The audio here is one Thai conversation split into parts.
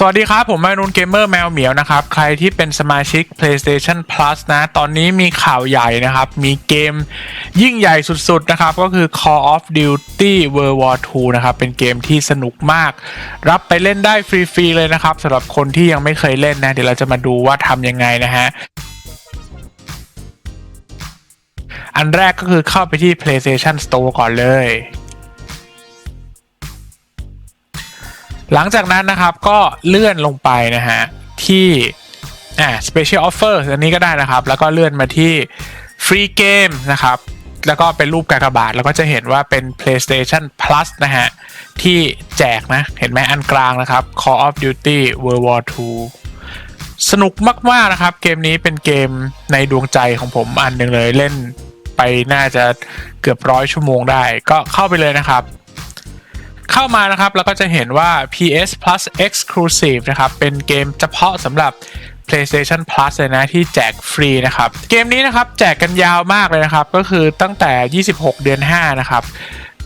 สวัสดีครับ ผมมานูนเกมเมอร์แมวเหมียวนะครับ ใครที่เป็นสมาชิก PlayStation Plus นะ ตอนนี้มีข่าวใหญ่นะครับ มีเกมยิ่งใหญ่สุดๆนะครับ ก็คือ Call of Duty World War II นะครับ เป็นเกมที่สนุกมาก รับไปเล่นได้ฟรีๆเลยนะครับสำหรับคนที่ยังไม่เคยเล่นนะ เดี๋ยวเราจะมาดูว่าทำยังไงนะฮะอันแรกก็คือเข้าไปที่ PlayStation Store ก่อนเลย หลังจากนั้นนะครับก็เลื่อนลงไปนะฮะที่อ่า special offer อันนี้ก็ได้นะครับ แล้วก็เลื่อนมาที่ free game นะครับแล้วก็เป็นรูปกากบาทแล้วก็จะเห็นว่าเป็น PlayStation Plus นะฮะ ที่แจกนะ เห็นไหมอันกลางนะครับ Call of Duty World War II สนุกมาก ๆ นะครับ เกมนี้เป็นเกมในดวงใจของผมอันหนึ่งเลยเล่นไปน่าจะเกือบร้อยชั่วโมงได้ ก็เข้าไปเลยนะครับ เข้ามานะครับเราก็จะเห็นว่า PS Plus Exclusive นะครับ เป็นเกมเฉพาะสำหรับ PlayStation Plus เลยนะที่แจกฟรีนะครับ เกมนี้นะครับแจกกันยาวมากเลยนะครับ ก็คือตั้งแต่ 26 เดือน 5 นะครับ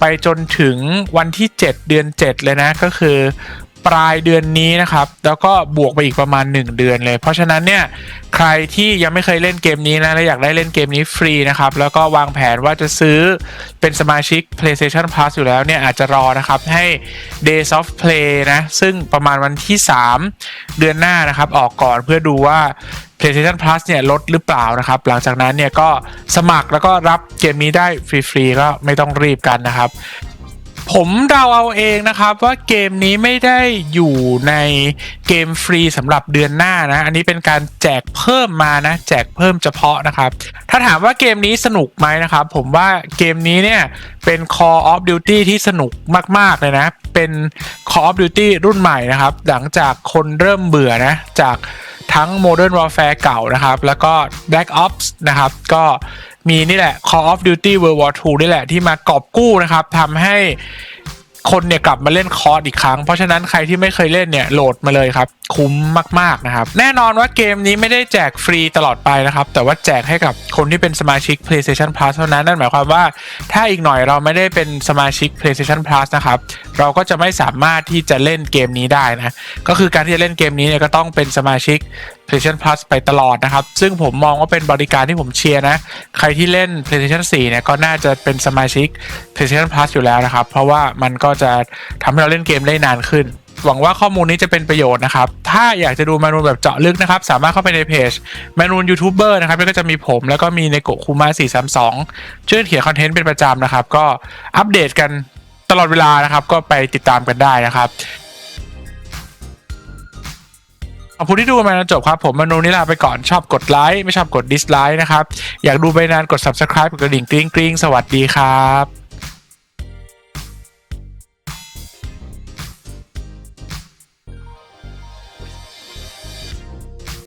ไปจนถึงวันที่ 7 เดือน 7 เลยนะ ก็คือ ปลายเดือนนี้นะครับ แล้วก็บวกไปอีกประมาณ 1 เดือนเลย เพราะฉะนั้นเนี่ยใครที่ยังไม่เคยเล่นเกมนี้นะและอยากได้เล่นเกมนี้ฟรีนะครับ แล้วก็วางแผนว่าจะซื้อเป็นสมาชิก PlayStation Plus อยู่แล้วเนี่ยอาจจะรอนะครับ ให้ Days of Play นะ ซึ่งประมาณวันที่ 3 เดือนหน้านะครับ ออกก่อนเพื่อดูว่า PlayStation Plus เนี่ยลดหรือเปล่านะครับ หลังจากนั้นเนี่ยก็สมัครแล้วก็รับเกมนี้ได้ฟรีๆก็ไม่ต้องรีบกันนะครับ ผมเดาเอาเองนะครับว่าเกมนี้ไม่ได้อยู่ในเกมฟรีสำหรับเดือนหน้านะ อันนี้เป็นการแจกเพิ่มมานะ แจกเพิ่มเฉพาะนะครับ ถ้าถามว่าเกมนี้สนุกไหมนะครับ ผมว่าเกมนี้เนี่ยเป็น Call of Duty ที่สนุกมาก ๆ เลยนะ เป็น Call of Duty รุ่นใหม่นะครับ หลังจากคนเริ่มเบื่อนะ จากทั้ง Modern Warfare เก่านะครับ แล้วก็ Black Ops นะครับ ก็ มีนี่แหละ Call of Duty World War II นี่แหละที่มากอบกู้นะครับทำให้คนเนี่ยกลับมาเล่นคอร์สอีกครั้ง เพราะฉะนั้นใครที่ไม่เคยเล่นเนี่ยโหลดมาเลยครับ คุ้มมาก ๆ นะครับ แน่นอนว่าเกมนี้ไม่ได้แจกฟรีตลอดไปนะครับ แต่ว่าแจกให้กับคนที่เป็นสมาชิก PlayStation Plus เท่านั้น นั่นหมายความว่าถ้าอีกหน่อยเราไม่ได้เป็นสมาชิก PlayStation Plus นะครับ เราก็จะไม่สามารถที่จะเล่นเกมนี้ได้นะ ก็คือการที่จะเล่นเกมนี้เนี่ยก็ต้องเป็นสมาชิก PlayStation Plus ไปตลอดนะครับ ซึ่งผมมองว่าเป็นบริการที่ผมเชียร์นะ ใครที่เล่น PlayStation 4 เนี่ย ก็น่าจะเป็นสมาชิก PlayStation Plus อยู่แล้วนะครับ เพราะว่ามันก็จะทำให้เราเล่นเกมได้นานขึ้นหวังว่าข้อมูลนี้จะเป็นประโยชน์นะครับ ถ้าอยากจะดูเมนูแบบเจาะลึกนะครับ สามารถเข้าไปในเพจเมนูยูทูบเบอร์นะครับแล้วก็จะมีผมแล้วก็มีในโกคูมา432 ช่วยเขียนคอนเทนต์เป็นประจำนะครับ ก็อัปเดตกันตลอดเวลานะครับ ก็ไปติดตามกันได้นะครับ อบคุณที่ดูมาจนจบครับ ผมมนูนิลาไปก่อนชอบกดไลค์ไม่ชอบกดดิสไลค์นะครับ อยากดูไปนานกด subscribe กดกระดิ่งกริ๊งกริ๊งสวัสดีครับ